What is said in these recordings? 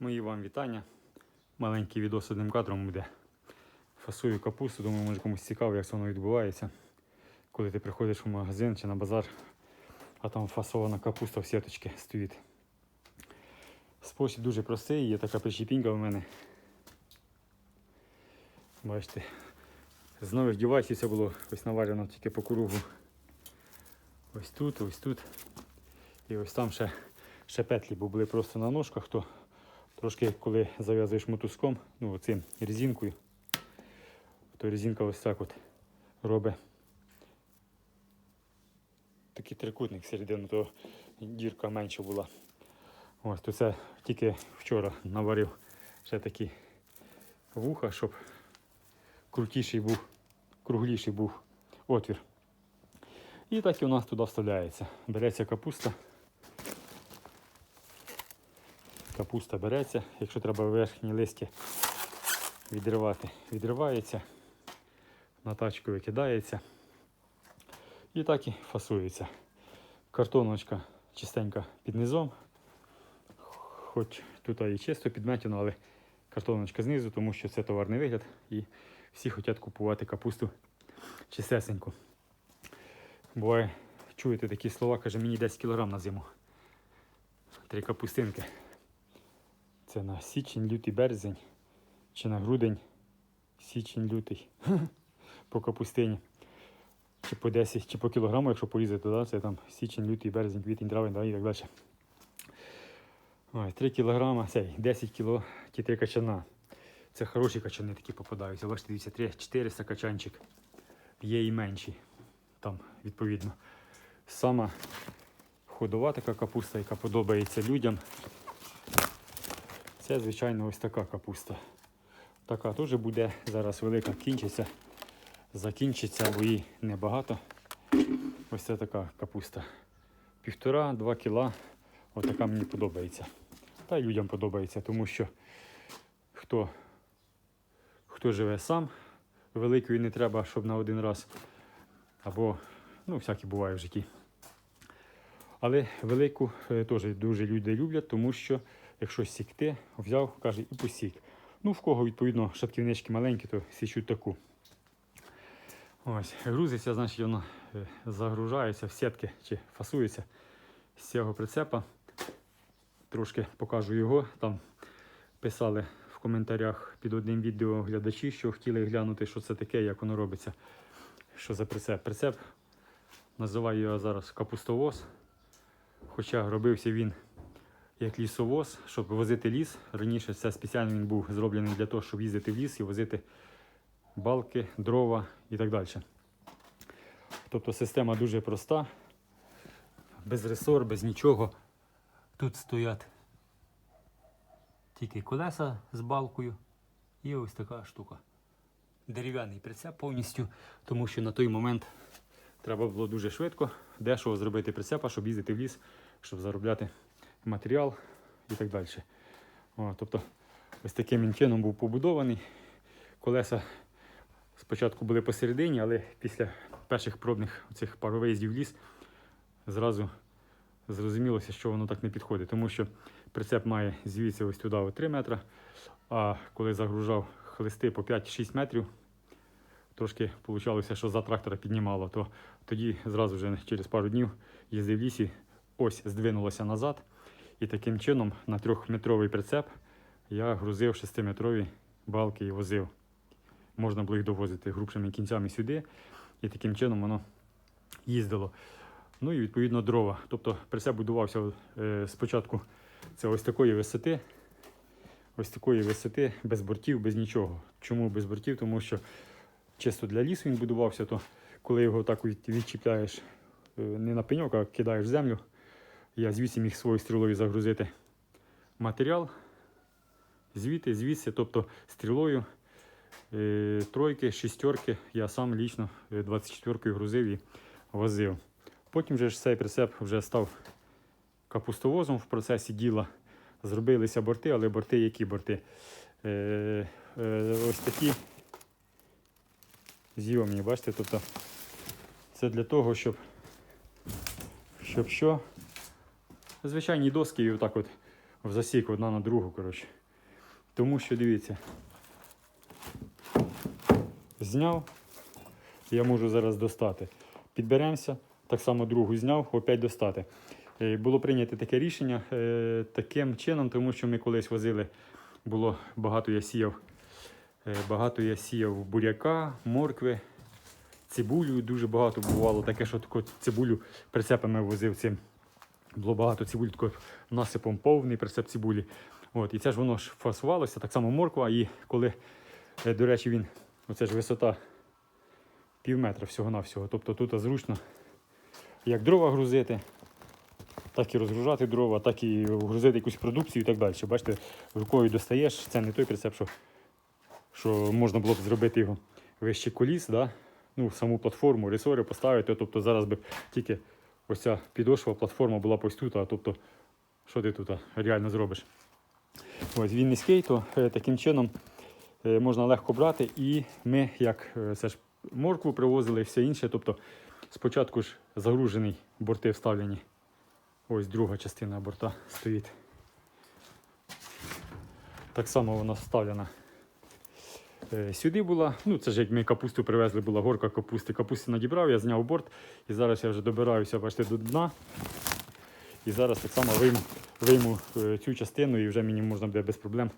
Мої вам вітання. Маленький відос одним кадром буде. Фасую капусту, думаю, може комусь цікаво, як це воно відбувається. Коли ти приходиш в магазин чи на базар, а там фасована капуста в сіточці стоїть. Спосіб дуже простий, є така прищепінка у мене. Бачите, з нових девайсів це було ось наварено тільки по кругу. Ось тут, ось тут. І ось там ще, ще петлі, бо були просто на ножках, то трошки коли зав'язуєш мотузком, ну цим резинкою, то резинка ось так от робить такий трикутник середину, то дірка менша була. Ось то це тільки вчора наварив ще такі вуха, щоб крутіший був, кругліший був отвір. І так і у нас туди вставляється. Береться капуста. Капуста береться, якщо треба верхні листя відривати, відривається, на тачку викидається. І так і фасується. Картоночка чистенька під низом. Хоч тут і чисто підметено, але картоночка знизу, тому що це товарний вигляд і всі хочуть купувати капусту чистесеньку. Буває, чуєте такі слова, каже, мені 10 кг на зиму. Три капустинки. Це на січень, лютий, березень, чи на грудень, січень, лютий. по капустині. Чи по 10, чи по кілограму, якщо порізати, да? це там січень, лютий, березень, квітень, травень да? і так далі. Ой, 3 кілограма, цей, 10 кіло, ті качана. Це хороші качани такі попадаються. Бачите, дивіться, 3, 400 качанчик. Є і менші. Там, відповідно. Сама ходова така капуста, яка подобається людям. Це, звичайно, ось така капуста. Така теж буде зараз велика кінчиться. Закінчиться, бо її небагато. Ось це така капуста. Півтора-два кіла. Отака мені подобається. Та й людям подобається, тому що хто, хто живе сам, великої не треба, щоб на один раз. Або, ну, всяке буває в житті. Але велику е, теж дуже люди люблять, тому що якщо сікти, взяв, каже, і посік. Ну, в кого, відповідно, шатківнички маленькі, то січуть таку. Ось, грузиться, значить, воно е, загружається в сітки чи фасується з цього прицепа. Трошки покажу його. Там писали в коментарях під одним відео глядачі, що хотіли глянути, що це таке, як воно робиться. Що за прицеп? Прицеп називаю його зараз капустовоз. Хоча робився він як лісовоз, щоб возити ліс. Раніше це спеціально він був зроблений для того, щоб їздити в ліс і возити балки, дрова і так далі. Тобто система дуже проста, без ресор, без нічого. Тут стоять тільки колеса з балкою і ось така штука. Дерев'яний прицеп повністю, тому що на той момент треба було дуже швидко, дешево зробити прицепа, щоб їздити в ліс, щоб заробляти матеріал і так далі. О, тобто ось таким чином був побудований. Колеса спочатку були посередині, але після перших пробних цих пару виїздів в ліс зразу зрозумілося, що воно так не підходить, тому що прицеп має звідси ось туди от 3 метри, а коли загружав хлисти по 5-6 метрів, трошки вийшло, що за трактора піднімало, то тоді зразу вже через пару днів їздив в лісі, ось здвинулося назад. І таким чином на трьохметровий прицеп я грузив 6-метрові балки і возив. Можна було їх довозити грубшими кінцями сюди, і таким чином воно їздило. Ну і відповідно дрова. Тобто прицеп будувався е, спочатку це ось такої висоти, ось такої висоти, без бортів, без нічого. Чому без бортів? Тому що чисто для лісу він будувався, то коли його так відчіпляєш е, не на пеньок, а кидаєш в землю, я звідси міг своєю стрілою загрузити матеріал. Звідти, звідси, тобто стрілою е, тройки, шістерки, я сам лічно 24-кою грузив і возив. Потім вже ж цей прицеп вже став капустовозом в процесі діла. Зробилися борти, але борти які борти? Е, е, ось такі зйомні, бачите? Тобто це для того, щоб, щоб що? Звичайні доски і отак от в засік одна на другу, коротше. Тому що дивіться. Зняв, я можу зараз достати. Підберемося, так само другу зняв, опять достати. Е, Було прийнято таке рішення е, таким чином, тому що ми колись возили, було багато я сіяв, е, багато я сіяв буряка, моркви, цибулю. Дуже багато бувало таке, що таку цибулю прицепами возив цим. Було багато цибулі, такою насипом повний прицеп цибулі. От, і це ж воно ж фасувалося, так само морква. І коли, е, до речі, він, оце ж висота пів метра всього-навсього. Тобто тут зручно як дрова грузити, так і розгружати дрова, так і грузити якусь продукцію і так далі. Бачите, рукою достаєш, це не той прицеп, що, що можна було б зробити його вище коліс, да? ну, саму платформу, ресори поставити. Тобто зараз би тільки ось ця підошва, платформа була б ось тут, а тобто, що ти тут реально зробиш? Ось він низький, то е, таким чином е, можна легко брати. І ми, як е, це ж моркву привозили і все інше. Тобто спочатку ж загружений борти вставлені. Ось друга частина борта стоїть. Так само вона вставлена. Е, Сюди була, ну це ж як ми капусту привезли, була горка капусти. Капусти надібрав, я зняв борт і зараз я вже добираюся бачите, до дна. І зараз так само вийму, вийму е, цю частину і вже мені можна буде без проблем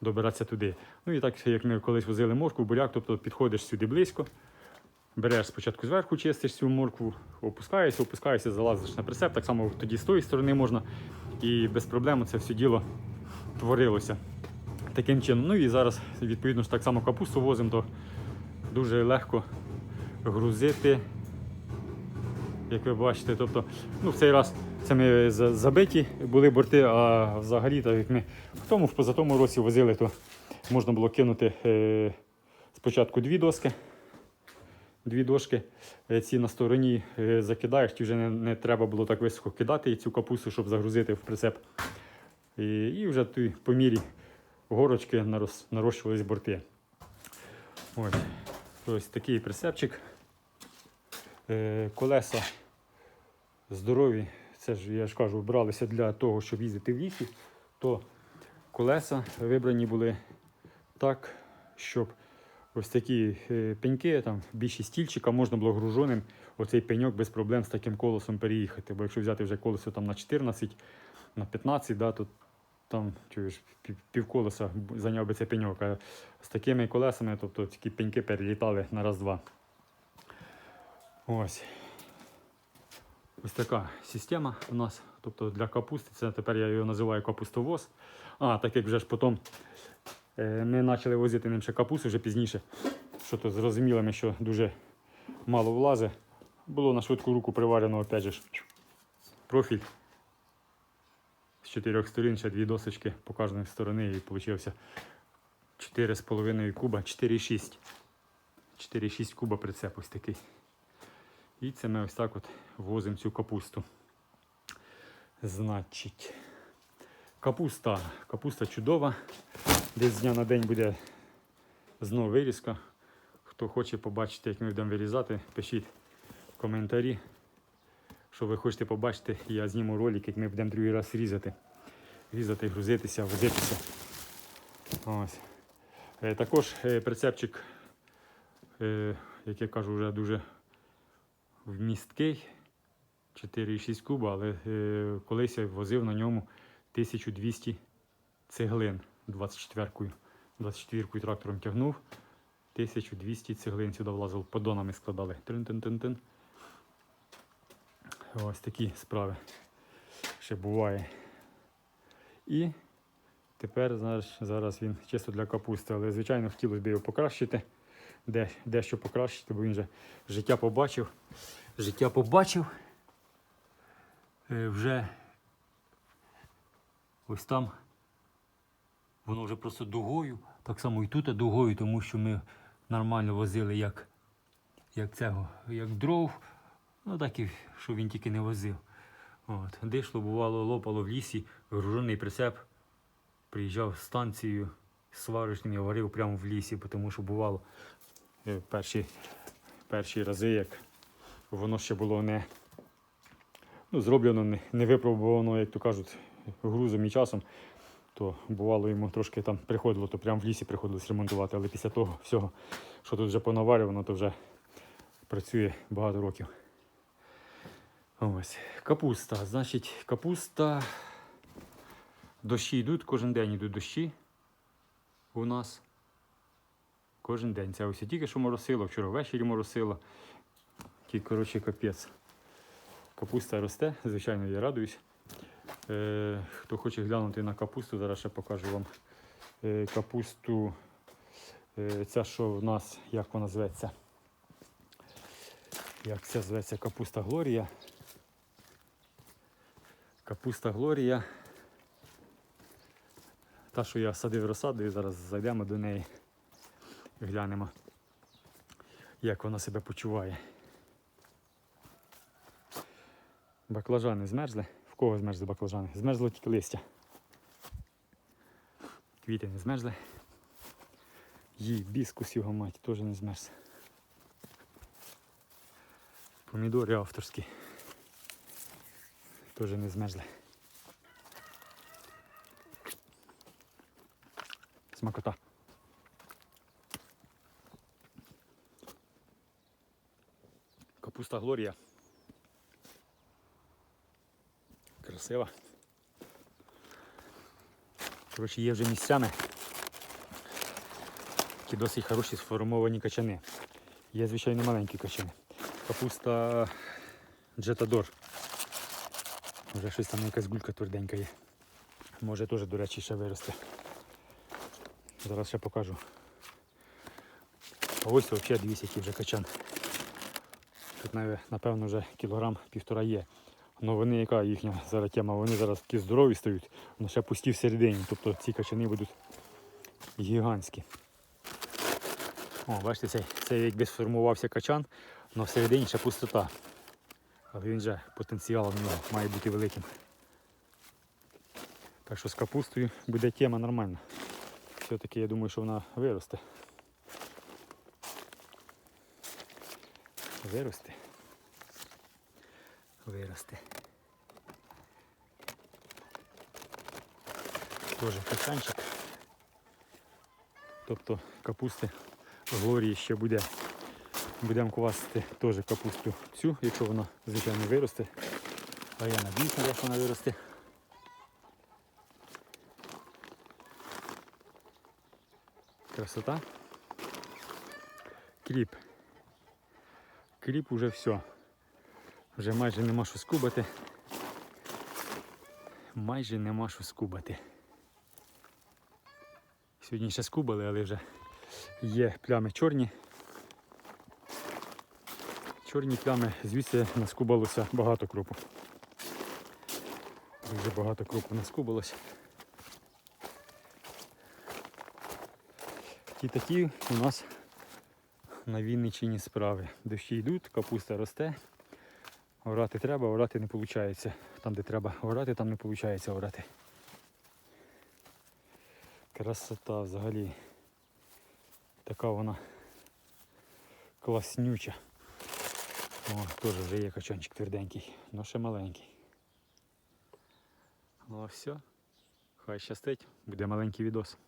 добиратися туди. Ну і так, як ми колись возили моркву, буряк, тобто підходиш сюди близько, береш спочатку зверху, чистиш цю моркву, опускаєшся, опускаєшся, залазиш на прицеп. Так само тоді з тої сторони можна. І без проблем це все діло творилося таким чином. Ну і зараз, відповідно ж так само капусту возимо, то дуже легко грузити. Як ви бачите, тобто, ну в цей раз це ми забиті були борти, а взагалі, так як ми в тому в позатому році возили, то можна було кинути е, спочатку дві доски. Дві дошки е, ці на стороні е, закидаєш, ті вже не, не треба було так високо кидати цю капусту, щоб загрузити в прицеп. І, і вже ти, по мірі горочки нарос, нарощувались борти. Ось, ось такий прицепчик. Е, колеса здорові. Це ж я ж кажу, бралися для того, щоб їздити в лісі, то колеса вибрані були так, щоб ось такі е, пеньки, там більше стільчика, можна було груженим оцей пеньок без проблем з таким колесом переїхати. Бо якщо взяти вже колесо там на 14, на 15, да, то там чуєш, півколеса зайняв би цей пеньок. А з такими колесами, тобто такі пеньки перелітали на раз-два. Ось. Ось така система у нас. Тобто для капусти, це тепер я його називаю капустовоз. А, так як вже ж потім е, ми почали возити ним ще капусту вже пізніше. Що то зрозуміло, ми, що дуже мало влазить. Було на швидку руку приварено, опять же, профіль. З чотирьох сторін ще дві досочки по кожній стороні і вийшло 4,5 куба, 4,6. 4,6 куба прицеп ось такий. І це ми ось так от возимо цю капусту. Значить, капуста. Капуста чудова. Десь з дня на день буде знову вирізка. Хто хоче побачити, як ми будемо вирізати, пишіть в коментарі. Що ви хочете побачити, я зніму ролик, як ми будемо другий раз різати. Різати, грузитися, возитися. Ось. Е, Також е, прицепчик, е, як я кажу, вже дуже вмісткий. 4,6 куба, але колись я возив на ньому 1200 цеглин 24-кою. 24-кою трактором тягнув. 1200 цеглин сюди влазив, подонами складали. Тин-тин-тин-тин. Ось такі справи ще буває. І тепер зараз, зараз він чисто для капусти, але звичайно хотілося б його покращити. Де, дещо покращити, бо він вже життя побачив. Життя побачив. Е, вже ось там воно вже просто дугою, так само і тут дугою, тому що ми нормально возили як, як цього, як дров, ну так і що він тільки не возив. От. Дишло, бувало, лопало в лісі, гружений прицеп. Приїжджав з станцією сварочним, я варив прямо в лісі, тому що бувало е, перші, перші рази, як воно ще було не ну, зроблено, не, не випробовано, як то кажуть, грузом і часом, то бувало йому трошки там приходило, то прямо в лісі приходилось ремонтувати. Але після того всього, що тут вже понаварювано, то вже працює багато років. Ось. Капуста. Значить, капуста. Дощі йдуть, кожен день йдуть дощі у нас. Кожен день. Це ось тільки що моросило, вчора ввечері моросило. Тільки, коротше, капець. Капуста росте, звичайно, я радуюсь. Е, хто хоче глянути на капусту, зараз ще покажу вам е, капусту. Е, ця, що в нас, як вона зветься? Як ця зветься капуста Глорія. Капуста Глорія. Та, що я садив розсадою, зараз зайдемо до неї і глянемо, як вона себе почуває. Баклажани змерзли. В кого змерзли баклажани? Змерзло тільки листя. Квіти не змерзли. Їй біскус його мать теж не змерз. Помідори авторські. Теж не змерзли. Смакота. Капуста Глорія. Красива. Коротше, є вже місцями такі досить хороші сформовані качани. Є, звичайно, маленькі качани. Капуста Джетадор. Вже щось там якась гулька тверденька є. Може теж, до речі, ще виросте. Зараз ще покажу. А ось взагалі дивіться, який вже качан. Тут наве- напевно вже кілограм півтора є. Ну вони яка їхня зараз тема, вони зараз такі здорові стають, вони ще пусті всередині. Тобто ці качани будуть гігантські. О, бачите, цей, цей якби сформувався качан, але всередині ще пустота. Але він же потенціал в нього має бути великим. Так що з капустою буде тема нормальна. Все-таки я думаю, що вона виросте. Виросте. Виросте. Теж качанчик. Тобто капусти в Глорії ще буде. Будемо квасити теж капусту цю, якщо вона, звичайно, виросте. А я надіюсь, на те, що вона виросте. Красота. Кріп. Кріп уже все. Вже майже нема що скубати. Майже нема що скубати. Сьогодні ще скубали, але вже є плями чорні. Чорні плями, звідси наскубалося багато крупу. Дуже багато крупу наскубалося. Ті такі у нас на Вінниччині справи. Дощі йдуть, капуста росте. Орати треба, орати не виходить. Там, де треба орати, там не виходить орати. Красота взагалі. Така вона класнюча. О, теж вже є качанчик тверденький, але ще маленький. Ну а все. Хай щастить, буде маленький відос.